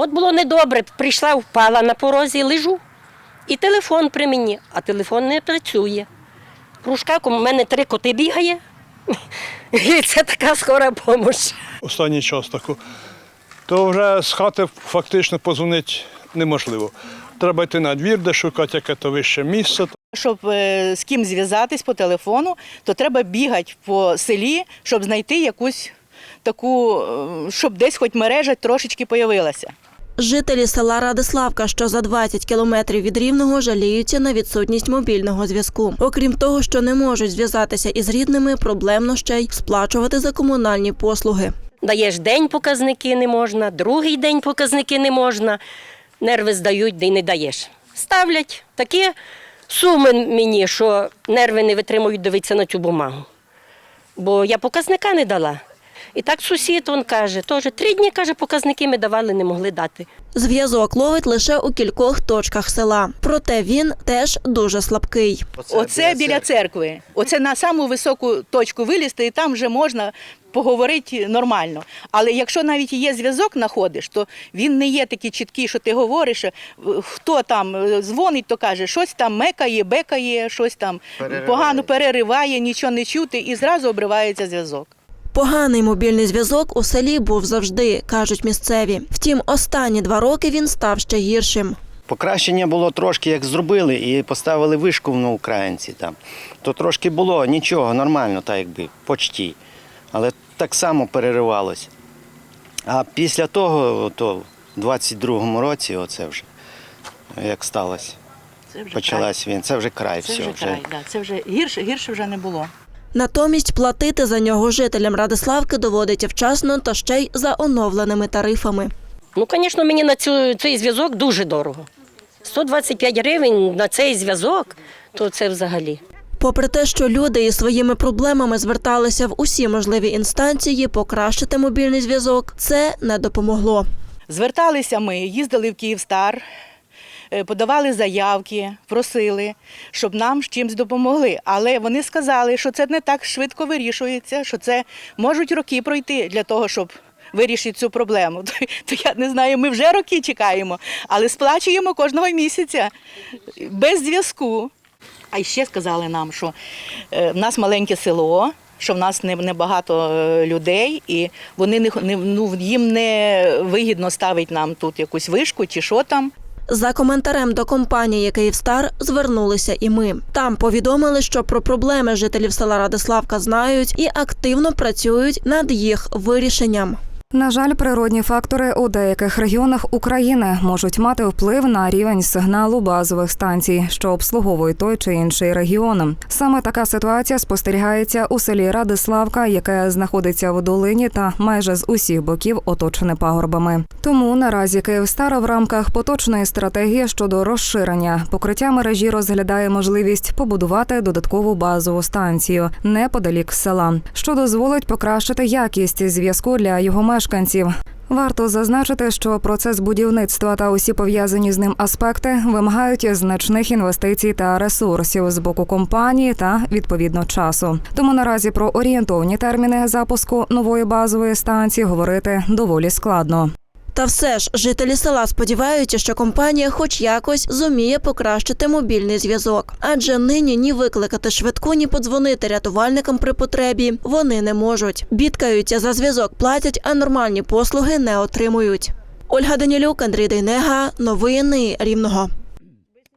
От було недобре, прийшла, впала на порозі, лежу. І телефон при мені, а телефон не працює. Кружка, у мене три коти бігає. І це така скора допомога. останній час таку, то вже з хати фактично позвонити неможливо. Треба йти на двір, де шукати яке то вище місце. Щоб е, з ким зв'язатись по телефону, то треба бігати по селі, щоб знайти якусь таку, е, щоб десь хоч мережа трошечки появилася. Жителі села Радиславка, що за 20 кілометрів від Рівного, жаліються на відсутність мобільного зв'язку. Окрім того, що не можуть зв'язатися із рідними, проблемно ще й сплачувати за комунальні послуги. Даєш день показники не можна, другий день показники не можна. Нерви здають, де й не даєш. Ставлять такі суми мені, що нерви не витримують дивитися на цю бумагу. Бо я показника не дала. І так сусід він каже, теж три дні каже, показники ми давали, не могли дати. Зв'язок ловить лише у кількох точках села. Проте він теж дуже слабкий. Оце біля церкви. Оце на саму високу точку вилізти, і там вже можна поговорити нормально. Але якщо навіть є зв'язок знаходиш, то він не є такий чіткий, що ти говориш, е, хто там е, дзвонить, то каже, щось там мекає, бекає, щось там погано перериває, нічого не чути, і зразу обривається зв'язок. Поганий мобільний зв'язок у селі був завжди, кажуть місцеві. Втім, останні два роки він став ще гіршим. Покращення було трошки, як зробили, і поставили вишку на українці там. То трошки було нічого, нормально, так якби, почті. Але так само переривалося. А після того, то в 22-му році, оце вже як сталося, вже почалась він. Це вже край. Це все, вже край, да. це вже гірше, гірше вже не було. Натомість платити за нього жителям Радиславки доводиться вчасно та ще й за оновленими тарифами. Ну, звісно, мені на цю, цей зв'язок дуже дорого. 125 гривень на цей зв'язок, то це взагалі. Попри те, що люди із своїми проблемами зверталися в усі можливі інстанції, покращити мобільний зв'язок це не допомогло. Зверталися ми, їздили в Київстар, подавали заявки, просили, щоб нам з чимось допомогли. Але вони сказали, що це не так швидко вирішується, що це можуть роки пройти для того, щоб вирішити цю проблему. То, то я не знаю, ми вже роки чекаємо, але сплачуємо кожного місяця без зв'язку. А ще сказали нам, що е, в нас маленьке село, що в нас небагато е, людей, і вони не, ну, їм не вигідно ставити нам тут якусь вишку чи що там. За коментарем до компанії Київстар звернулися і ми. Там повідомили, що про проблеми жителів села Радиславка знають і активно працюють над їх вирішенням. На жаль, природні фактори у деяких регіонах України можуть мати вплив на рівень сигналу базових станцій, що обслуговують той чи інший регіон. Саме така ситуація спостерігається у селі Радиславка, яке знаходиться в долині та майже з усіх боків оточене пагорбами. Тому наразі Київстар в рамках поточної стратегії щодо розширення покриття мережі розглядає можливість побудувати додаткову базову станцію неподалік села, що дозволить покращити якість зв'язку для його мешканців. Варто зазначити, що процес будівництва та усі пов'язані з ним аспекти вимагають значних інвестицій та ресурсів з боку компанії та відповідно часу. Тому наразі про орієнтовні терміни запуску нової базової станції говорити доволі складно. Та все ж жителі села сподіваються, що компанія хоч якось зуміє покращити мобільний зв'язок, адже нині ні викликати швидку, ні подзвонити рятувальникам при потребі вони не можуть. Бідкаються за зв'язок, платять, а нормальні послуги не отримують. Ольга Данілюк, Андрій Дейнега, новини Рівного.